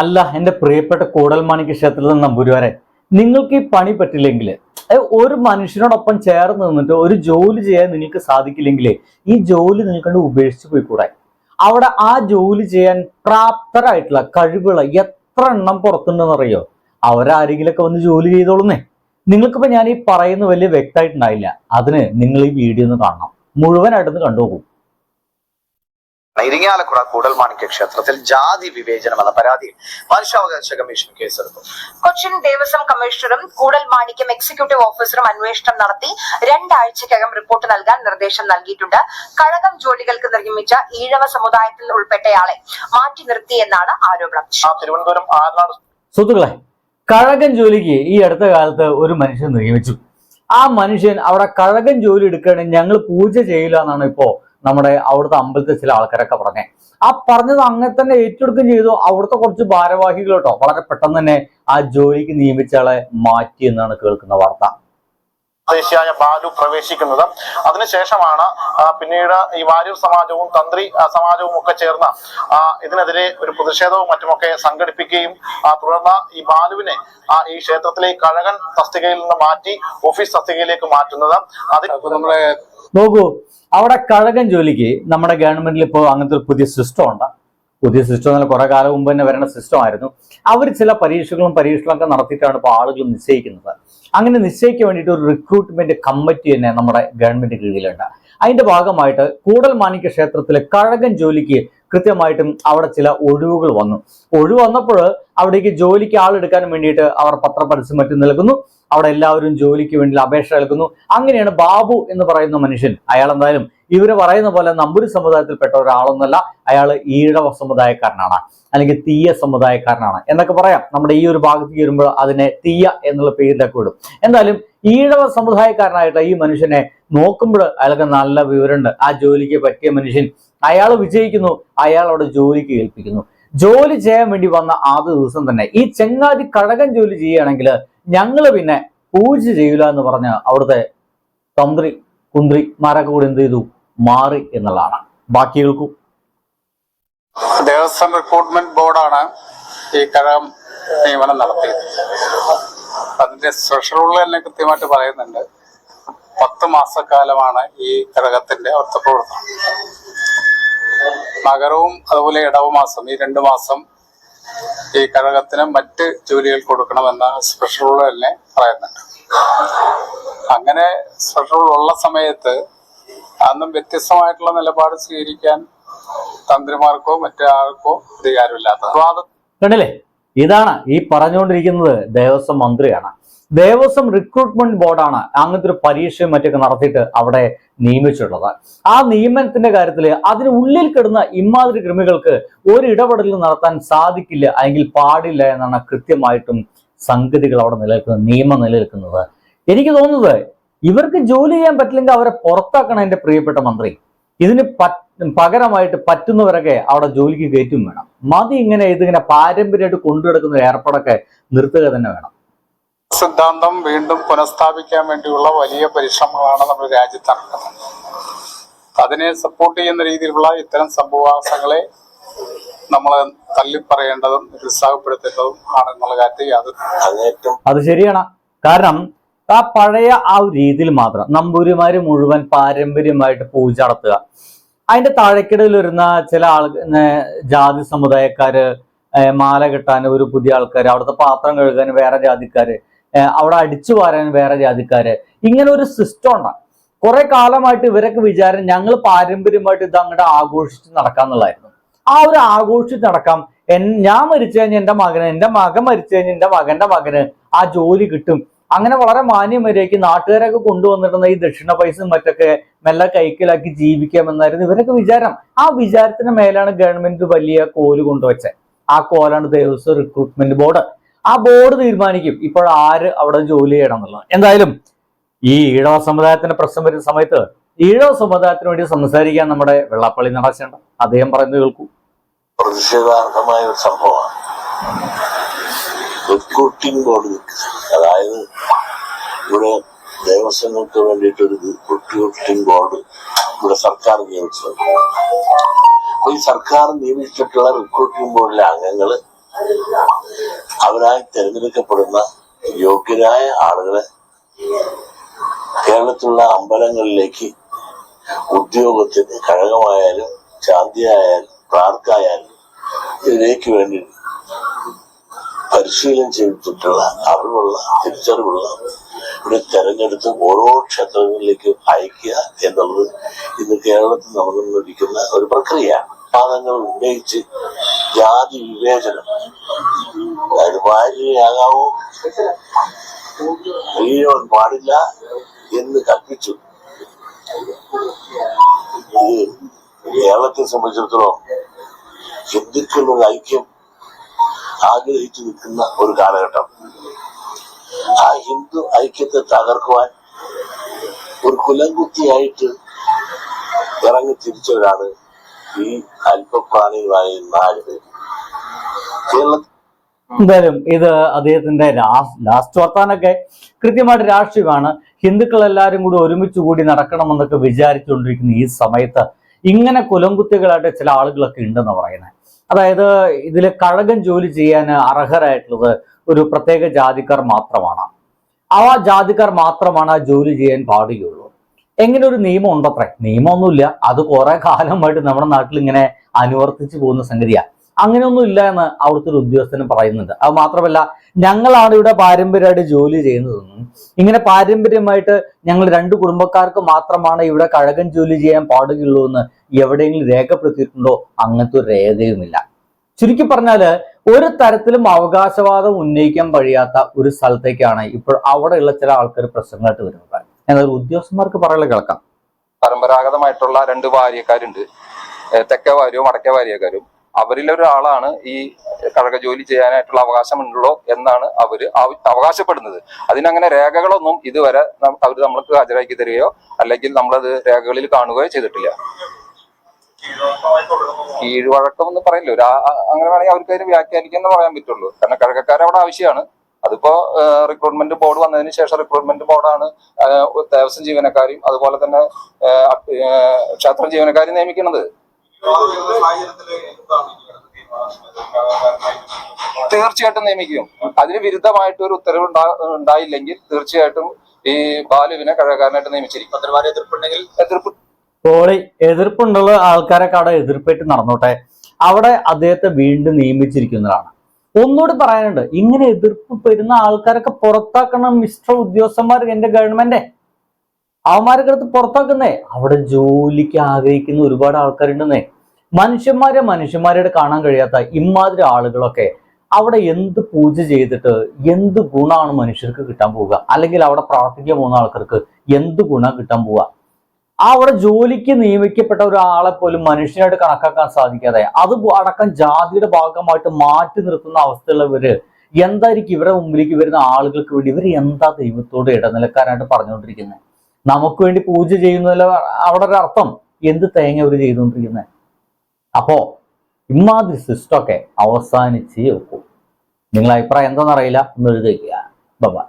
അല്ല എന്റെ പ്രിയപ്പെട്ട കൂടൽമാണിക്യ ക്ഷേത്രത്തിൽ നമ്പൂരുവാരെ നിങ്ങൾക്ക് ഈ പണി പറ്റില്ലെങ്കിൽ ഒരു മനുഷ്യനോടൊപ്പം ചേർന്ന് നിന്നിട്ട് ഒരു ജോലി ചെയ്യാൻ നിങ്ങൾക്ക് സാധിക്കില്ലെങ്കിൽ ഈ ജോലി നിങ്ങൾക്ക് ഉപേക്ഷിച്ച് പോയിക്കൂടെ? അവിടെ ആ ജോലി ചെയ്യാൻ പ്രാപ്തരായിട്ടുള്ള കഴിവുകൾ എത്ര എണ്ണം പുറത്തുണ്ടെന്ന് അറിയോ അവരാരെങ്കിലൊക്കെ വന്ന് ജോലി ചെയ്തോളുന്നേ. നിങ്ങൾക്കിപ്പോ ഞാൻ ഈ പറയുന്ന വലിയ വ്യക്തമായിട്ടുണ്ടായില്ല. അതിന് നിങ്ങൾ ഈ വീഡിയോ ഒന്ന് കാണണം. മുഴുവനായിട്ടൊന്ന് കണ്ടുപോകും ഇരിങ്ങാലക്കുട കൂടൽമാണിക്യ ക്ഷേത്രത്തിൽ ജാതി വിവേചനം എന്ന പരാതിയിൽ മനുഷ്യാവകാശ കമ്മീഷൻ കേസെടുത്തു. കൊച്ചിൻ ദേവസ്വം കമ്മീഷണറും കൂടൽ മാണിക്യം എക്സിക്യൂട്ടീവ് ഓഫീസറും അന്വേഷണം നടത്തി രണ്ടാഴ്ചക്കകം റിപ്പോർട്ട് നൽകാൻ നിർദ്ദേശം നൽകിയിട്ടുണ്ട്. കഴകം ജോലികൾക്ക് നിർമ്മിച്ച ഈഴവ സമുദായത്തിൽ ഉൾപ്പെട്ടയാളെ മാറ്റി നിർത്തിയെന്നാണ് ആരോപണം. ആ തിരുവനന്തപുരം ആലനാട് സുഹൃത്തുക്കളെ കഴകൻ ജോലിക്ക് ഈ അടുത്ത കാലത്ത് ഒരു മനുഷ്യൻ നിയമിച്ചു. ആ മനുഷ്യൻ അവിടെ കഴകൻ ജോലി എടുക്കുകയാണെങ്കിൽ ഞങ്ങൾ പൂജ ചെയ്യില്ല എന്നാണ് ഇപ്പോ നമ്മുടെ അവിടുത്തെ അമ്പലത്തിൽ ചില ആൾക്കാരൊക്കെ പറഞ്ഞേ. ആ പറഞ്ഞത് അങ്ങനെ തന്നെ ഏറ്റെടുക്കുകയും ചെയ്തു. അവിടുത്തെ കുറച്ച് ഭാരവാഹികൾ കേട്ടോ വളരെ പെട്ടെന്ന് തന്നെ ആ ജോലിക്ക് നിയമിച്ച ആളെ മാറ്റി എന്നാണ് കേൾക്കുന്ന വാർത്ത. സ്വദേശിയായ ബാലു പ്രവേശിക്കുന്നത്. അതിനുശേഷമാണ് പിന്നീട് ഈ വാര്യർ സമാജവും തന്ത്രി സമാജവും ഒക്കെ ചേർന്ന് ഇതിനെതിരെ ഒരു പ്രതിഷേധവും മറ്റുമൊക്കെ സംഘടിപ്പിക്കുകയും തുടർന്ന് ഈ ബാലുവിനെ ഈ ക്ഷേത്രത്തിലെ കഴകൻ തസ്തികയിൽ നിന്ന് മാറ്റി ഓഫീസ് തസ്തികയിലേക്ക് മാറ്റുന്നത് അതിൽ നമ്മളെ നോക്കൂ അവിടെ കഴകൻ ജോലിക്ക് നമ്മുടെ ഗവൺമെന്റിൽ ഇപ്പോൾ അങ്ങനത്തെ ഒരു പുതിയ സിസ്റ്റം ഉണ്ട് പുതിയ സിസ്റ്റം എന്നാൽ കുറെ കാലം മുമ്പ് തന്നെ വരേണ്ട സിസ്റ്റം ആയിരുന്നു അവർ ചില പരീക്ഷകളും പരീക്ഷകളൊക്കെ നടത്തിയിട്ടാണ് ഇപ്പോൾ ആളുകൾ നിശ്ചയിക്കുന്നത്. അങ്ങനെ നിശ്ചയിക്കാൻ വേണ്ടിയിട്ട് ഒരു റിക്രൂട്ട്മെന്റ് കമ്മിറ്റി തന്നെ നമ്മുടെ ഗവൺമെന്റ് കീഴിലുണ്ട്. അതിന്റെ ഭാഗമായിട്ട് കൂടൽ മാണിക്യ ക്ഷേത്രത്തിലെ കഴകൻ ജോലിക്ക് കൃത്യമായിട്ടും അവിടെ ചില ഒഴിവുകൾ വന്നു. ഒഴിവ് വന്നപ്പോൾ അവിടേക്ക് ജോലിക്ക് ആളെടുക്കാൻ വേണ്ടിയിട്ട് അവർ പത്രപരസ്യം മറ്റും നൽകുന്നു. അവിടെ എല്ലാവരും ജോലിക്ക് വേണ്ടി അപേക്ഷ നൽകുന്നു അങ്ങനെയാണ് ബാബു എന്ന് പറയുന്ന മനുഷ്യൻ. അയാൾ എന്തായാലും ഇവർ പറയുന്ന പോലെ നമ്പൂരി സമുദായത്തിൽപ്പെട്ട ഒരാളൊന്നല്ല അയാൾ ഈഴവ സമുദായക്കാരനാണ് അല്ലെങ്കിൽ തീയ സമുദായക്കാരനാണ് എന്നൊക്കെ പറയാം. നമ്മുടെ ഈ ഒരു ഭാഗത്ത് വരുമ്പോൾ അതിനെ തീയ എന്നുള്ള പേരിലൊക്കെ വിടും. എന്തായാലും ഈഴവ സമുദായക്കാരനായിട്ട് ഈ മനുഷ്യനെ നോക്കുമ്പോൾ അയാൾക്ക് നല്ല വിവരമുണ്ട്. ആ ജോലിക്ക് പറ്റിയ മനുഷ്യൻ അയാൾ വിജയിക്കുന്നു അയാൾ അവിടെ ജോലിക്ക് ഏൽപ്പിക്കുന്നു. ജോലി ചെയ്യാൻ വേണ്ടി വന്ന ആദ്യ ദിവസം തന്നെ ഈ ചെങ്ങാതി കഴകൻ ജോലി ചെയ്യുകയാണെങ്കിൽ ഞങ്ങൾ പിന്നെ പൂജ ചെയ്യൂല എന്ന് പറഞ്ഞ് അവിടുത്തെ തന്ത്രി കുന്ത്രി കൂടി എന്ത് ചെയ്തു? മാറി എന്നുള്ളതാണ്. ബാക്കി കേൾക്കൂ ദേവസ്വം റിക്രൂട്ട്മെന്റ് ബോർഡാണ് ഈ കഴകം നിയമനം നടത്തിയത്. അതിന്റെ സ്പെഷ്യൽ തന്നെ കൃത്യമായിട്ട് പറയുന്നുണ്ട്. പത്ത് മാസക്കാലമാണ് ഈ ഘടകത്തിന്റെ അർത്ഥ പ്രവർത്തനം. മകരവും അതുപോലെ ഇടവമാസം ഈ രണ്ട് മാസം ഈ കഴകത്തിന് മറ്റ് ജോലികൾ കൊടുക്കണമെന്ന് സ്പെഷ്യൽ റൂൾ തന്നെ പറയുന്നുണ്ട്. അങ്ങനെ സ്പെഷ്യൽ റൂൾ ഉള്ള സമയത്ത് അന്നും വ്യത്യസ്തമായിട്ടുള്ള നിലപാട് സ്വീകരിക്കാൻ തന്ത്രിമാർക്കോ മറ്റാർക്കോ അധികാരമില്ലാത്ത കണ്ടില്ലേ? ഇതാണ് ഈ പറഞ്ഞുകൊണ്ടിരിക്കുന്നത് ദേവസ്വം മന്ത്രിയാണ്. ദേവസ്വം റിക്രൂട്ട്മെന്റ് ബോർഡാണ് അങ്ങനത്തെ ഒരു പരീക്ഷയും മറ്റൊക്കെ നടത്തിയിട്ട് അവിടെ നിയമിച്ചിട്ടുള്ളത്. ആ നിയമനത്തിന്റെ കാര്യത്തിൽ അതിന് ഉള്ളിൽ കിടന്ന ഇമാതിരി കൃമികൾക്ക് ഒരു ഇടപെടലും നടത്താൻ സാധിക്കില്ല അല്ലെങ്കിൽ പാടില്ല എന്നാണ് കൃത്യമായിട്ടും സംഗതികൾ അവിടെ നിലനിൽക്കുന്നത് നിയമം നിലനിൽക്കുന്നത്. എനിക്ക് തോന്നുന്നത് ഇവർക്ക് ജോലി ചെയ്യാൻ പറ്റില്ലെങ്കിൽ അവരെ പുറത്താക്കണം എന്റെ പ്രിയപ്പെട്ട മന്ത്രി. ഇതിന് പകരമായിട്ട് പറ്റുന്നവരൊക്കെ അവിടെ ജോലിക്ക് കയറ്റും വേണം. മതി ഇങ്ങനെ ഇതിങ്ങനെ പാരമ്പര്യമായിട്ട് കൊണ്ടുനടക്കുന്ന ഏർപ്പാടൊക്കെ നിർത്തുക തന്നെ വേണം. സിദ്ധാന്തം വീണ്ടും പുനഃസ്ഥാപിക്കാൻ വേണ്ടിയുള്ള വലിയ പരിശ്രമങ്ങളാണ് നമ്മുടെ രാജ്യത്ത് നടക്കുന്നത് അതിനെ സപ്പോർട്ട് ചെയ്യുന്ന രീതിയിലുള്ള ഇത്തരം സംഭവവാസങ്ങളെ നമ്മൾ തള്ളിപ്പറയേണ്ടതും നിരുത്സാഹപ്പെടുത്തേണ്ടതും ആണെന്നുള്ള കാര്യത്തിൽ യാതൊരു അത് ശരിയാണ്. കാരണം ആ പഴയ ആ ഒരു രീതിയിൽ മാത്രം നമ്പൂരിമാര് മുഴുവൻ പാരമ്പര്യമായിട്ട് പൂജ നടത്തുക. അതിന്റെ താഴെക്കിടയിൽ വരുന്ന ചില ആൾ ജാതി സമുദായക്കാര് മാല കെട്ടാൻ ഒരു പുതിയ ആൾക്കാർ അവിടുത്തെ പാത്രം കഴുകാൻ വേറെ ജാതിക്കാര് അവിടെ അടിച്ചു വാരാൻ വേറെ ജാതിക്കാര്. ഇങ്ങനെ ഒരു സിസ്റ്റം ഉണ്ടാകും കുറെ കാലമായിട്ട് ഇവരൊക്കെ വിചാരം ഞങ്ങൾ പാരമ്പര്യമായിട്ട് ഇത് അങ്ങോട്ട് ആഘോഷിച്ച് നടക്കാന്നുള്ളതായിരുന്നു. ആ ഒരു ആഘോഷിച്ച് നടക്കാം. എൻ ഞാൻ മരിച്ചു കഴിഞ്ഞാൽ എന്റെ മകന് എന്റെ മകൻ മരിച്ചു കഴിഞ്ഞാൽ എന്റെ മകന്റെ മകന് ആ ജോലി കിട്ടും. അങ്ങനെ വളരെ മാന്യം വരെയൊക്കെ നാട്ടുകാരൊക്കെ കൊണ്ടുവന്നിട്ടുന്ന ഈ ദക്ഷിണ പൈസ മറ്റൊക്കെ മെല്ലെ കൈക്കലാക്കി ജീവിക്കാമെന്നായിരുന്നു ഇവരൊക്കെ വിചാരം. ആ വിചാരത്തിന് മേലാണ് ഗവൺമെന്റ് വലിയ കോൽ കൊണ്ടുവച്ചത്. ആ കോലാണ് ദേവസ്വം റിക്രൂട്ട്മെന്റ് ബോർഡ് ആ ബോർഡ് തീരുമാനിക്കും ഇപ്പോൾ ആര് അവിടെ ജോലി ചെയ്യണം എന്നുള്ളത്. എന്തായാലും ഈ ഈഴവ സമുദായത്തിന്റെ പ്രശ്നം വരുന്ന സമയത്ത് ഈഴവ സമുദായത്തിന് വേണ്ടി സംസാരിക്കാൻ നമ്മുടെ വെള്ളാപ്പള്ളി നടശേണ്ട അദ്ദേഹം പറയുന്നത് കേൾക്കൂ. പ്രതിഷേധാർഹമായ ഒരു സംഭവമാണ്. റിക്രൂട്ടിംഗ് ബോർഡ് അതായത് ഇവിടെ ദേവസ്വങ്ങൾക്ക് വേണ്ടിയിട്ട് ഒരു റിക്രൂട്ടിംഗ് ബോർഡ് ഇവിടെ സർക്കാർ നിയമിച്ചിട്ടുണ്ട്. ഈ സർക്കാർ നിയമിച്ചിട്ടുള്ള റിക്രൂട്ടിംഗ് ബോർഡിലെ അംഗങ്ങൾ അവരായി തിരഞ്ഞെടുക്കപ്പെടുന്ന യോഗ്യരായ ആളുകളെ കേരളത്തിലുള്ള അമ്പലങ്ങളിലേക്ക് ഉദ്യോഗത്തിന് കഴകമായാലും ശാന്തിയായാലും പ്രാർക്കായാലും ഇതിലേക്ക് വേണ്ടി പരിശീലനം ചെയ്തിട്ടുള്ള അറിവുള്ള തിരിച്ചറിവുള്ള ഇവിടെ തെരഞ്ഞെടുത്ത് ഓരോ ക്ഷേത്രങ്ങളിലേക്ക് അയക്കുക എന്നുള്ളത് ഇന്ന് കേരളത്തിൽ നടന്നുകൊണ്ടിരിക്കുന്ന ഒരു പ്രക്രിയയാണ്. പാദങ്ങൾ ഉന്നയിച്ച് ജാതി വിവേചനം. അതായത് ഭാര്യയാകാവോ സ്ത്രീയോൻ പാടില്ല എന്ന് കൽപ്പിച്ചു. കേരളത്തെ സംബന്ധിച്ചിടത്തോളം ഹിന്ദുക്കളുടെ ഐക്യം ആഗ്രഹിച്ചു നിൽക്കുന്ന ഒരു കാലഘട്ടം. ആ ഹിന്ദു ഐക്യത്തെ തകർക്കുവാൻ ഒരു കുലംകുത്തിയായിട്ട് ഇറങ്ങി തിരിച്ചവരാണ് ഈ അല്പപ്രാണികളായ നാല് കേരളത്തിൽ എന്തായാലും ഇത് അദ്ദേഹത്തിന്റെ ലാസ്റ്റ് വർത്താനൊക്കെ കൃത്യമായിട്ട് രാഷ്ട്രീയമാണ്. ഹിന്ദുക്കൾ എല്ലാവരും കൂടി ഒരുമിച്ച് കൂടി നടക്കണമെന്നൊക്കെ വിചാരിച്ചുകൊണ്ടിരിക്കുന്ന ഈ സമയത്ത് ഇങ്ങനെ കുലംകുത്തികളായിട്ട് ചില ആളുകളൊക്കെ ഉണ്ടെന്ന് പറയുന്നത് അതായത് ഇതിൽ കഴകൻ ജോലി ചെയ്യാൻ അർഹരായിട്ടുള്ളത് ഒരു പ്രത്യേക ജാതിക്കാർ മാത്രമാണ്. ആ ജാതിക്കാർ മാത്രമാണ് ആ ജോലി ചെയ്യാൻ പാടുകയുള്ളൂ. എങ്ങനെ ഒരു നിയമം ഉണ്ടത്രേ നിയമമൊന്നുമില്ല. അത് കുറെ കാലമായിട്ട് നമ്മുടെ നാട്ടിൽ ഇങ്ങനെ അനുവർത്തിച്ചു പോകുന്ന സംഗതിയാണ് അങ്ങനെയൊന്നും ഇല്ല എന്ന് അവിടുത്തെ ഒരു ഉദ്യോഗസ്ഥനും പറയുന്നുണ്ട്. അത് മാത്രമല്ല ഞങ്ങളാണ് ഇവിടെ പാരമ്പര്യമായിട്ട് ജോലി ചെയ്യുന്നതെന്നും ഇങ്ങനെ പാരമ്പര്യമായിട്ട് ഞങ്ങൾ രണ്ട് കുടുംബക്കാർക്ക് മാത്രമാണ് ഇവിടെ കഴകൻ ജോലി ചെയ്യാൻ പാടുകയുള്ളൂ എന്ന് എവിടെയെങ്കിലും രേഖപ്പെടുത്തിയിട്ടുണ്ടോ? അങ്ങനത്തെ ഒരു രേഖയുമില്ല. ചുരുക്കി പറഞ്ഞാൽ ഒരു തരത്തിലും അവകാശവാദം ഉന്നയിക്കാൻ കഴിയാത്ത ഒരു സ്ഥലത്തേക്കാണ് ഇപ്പോൾ അവിടെയുള്ള ചില ആൾക്കാർ പ്രശ്നങ്ങളായിട്ട് വരുന്നത്. എന്നാൽ ഉദ്യോഗസ്ഥന്മാർക്ക് പറയാനുള്ള കേൾക്കാം. പരമ്പരാഗതമായിട്ടുള്ള രണ്ട് വാര്യക്കാരുണ്ട് ഏഹ് തെക്കേ വാര്യവും വടക്കേ വാര്യക്കാരും അവരിലൊരാളാണ് ഈ കഴക ജോലി ചെയ്യാനായിട്ടുള്ള അവകാശമുണ്ടല്ലോ എന്നാണ് അവർ അവകാശപ്പെടുന്നത്. അതിനങ്ങനെ രേഖകളൊന്നും ഇതുവരെ അവർ നമ്മൾക്ക് ഹാജരാക്കി തരികയോ അല്ലെങ്കിൽ നമ്മളത് രേഖകളിൽ കാണുകയോ ചെയ്തിട്ടില്ല. കീഴ്വഴക്കം എന്ന് പറയില്ല. ഒരു അങ്ങനെ വേണമെങ്കിൽ അവർക്ക് അതിന് വ്യാഖ്യാനിക്കാൻ പറയാൻ പറ്റുള്ളൂ. കാരണം കഴകക്കാർ അവിടെ ആവശ്യമാണ്. അതിപ്പോ റിക്രൂട്ട്മെന്റ് ബോർഡ് വന്നതിന് ശേഷം റിക്രൂട്ട്മെന്റ് ബോർഡാണ് ദേവസ്വം ജീവനക്കാരെയും അതുപോലെ തന്നെ ക്ഷേത്ര ജീവനക്കാരെയും നിയമിക്കുന്നത്. തീർച്ചയായിട്ടും നിയമിക്കും. അതിന് വിരുദ്ധമായിട്ട് ഒരു ഉത്തരവ് ഉണ്ടാ- ഉണ്ടായില്ലെങ്കിൽ തീർച്ചയായിട്ടും ഈ ബാലുവിനെ കഴകാരനായിട്ട് നിയമിച്ചിരിക്കും. എതിർപ്പ് പോളി എതിർപ്പുണ്ടുള്ള ആൾക്കാരൊക്കെ അവിടെ എതിർപ്പായിട്ട് നടന്നോട്ടെ? അവിടെ അദ്ദേഹത്തെ വീണ്ടും നിയമിച്ചിരിക്കുന്നതാണ്. ഒന്നുകൂടി പറയാനുണ്ട്. ഇങ്ങനെ എതിർപ്പ് വരുന്ന ആൾക്കാരൊക്കെ പുറത്താക്കണം മിസ്റ്റർ ഉദ്യോഗസ്ഥന്മാർ എന്റെ ഗവൺമെന്റ് അവന്മാരൊക്കെ അടുത്ത് പുറത്താക്കുന്നേ? അവിടെ ജോലിക്ക് ആഗ്രഹിക്കുന്ന ഒരുപാട് ആൾക്കാരുണ്ടെന്നേ. മനുഷ്യന്മാരെ മനുഷ്യന്മാരോട് കാണാൻ കഴിയാത്ത ഇമാതിരി ആളുകളൊക്കെ അവിടെ എന്ത് പൂജ ചെയ്തിട്ട് എന്ത് ഗുണമാണ് മനുഷ്യർക്ക് കിട്ടാൻ പോവുക? അല്ലെങ്കിൽ അവിടെ പ്രാർത്ഥിക്കാൻ പോകുന്ന ആൾക്കാർക്ക് എന്ത് ഗുണം കിട്ടാൻ പോവുക? ആ അവിടെ ജോലിക്ക് നിയമിക്കപ്പെട്ട ഒരാളെ പോലും മനുഷ്യനായിട്ട് കണക്കാക്കാൻ സാധിക്കാതെ അത് അടക്കം ജാതിയുടെ ഭാഗമായിട്ട് മാറ്റി നിർത്തുന്ന അവസ്ഥയുള്ളവര് എന്തായിരിക്കും ഇവരെ മുമ്പിലേക്ക് വരുന്ന ആളുകൾക്ക് വേണ്ടി ഇവർ എന്താ ദൈവത്തോട് ഇടനിലക്കാരായിട്ട് പറഞ്ഞുകൊണ്ടിരിക്കുന്നത് നമുക്ക് വേണ്ടി പൂജ ചെയ്യുന്നതിൽ അവിടെ ഒരു അർത്ഥം എന്ത് തേങ്ങ ഇവർ ചെയ്തുകൊണ്ടിരിക്കുന്നത് അപ്പോ ഇമാതിരി സിസ്റ്റമൊക്കെ അവസാനിച്ചേ വെക്കൂ. നിങ്ങളെ അഭിപ്രായം എന്താണെന്നറിയില്ല ഒന്ന് എഴുതിയിരിക്കുക ബൈ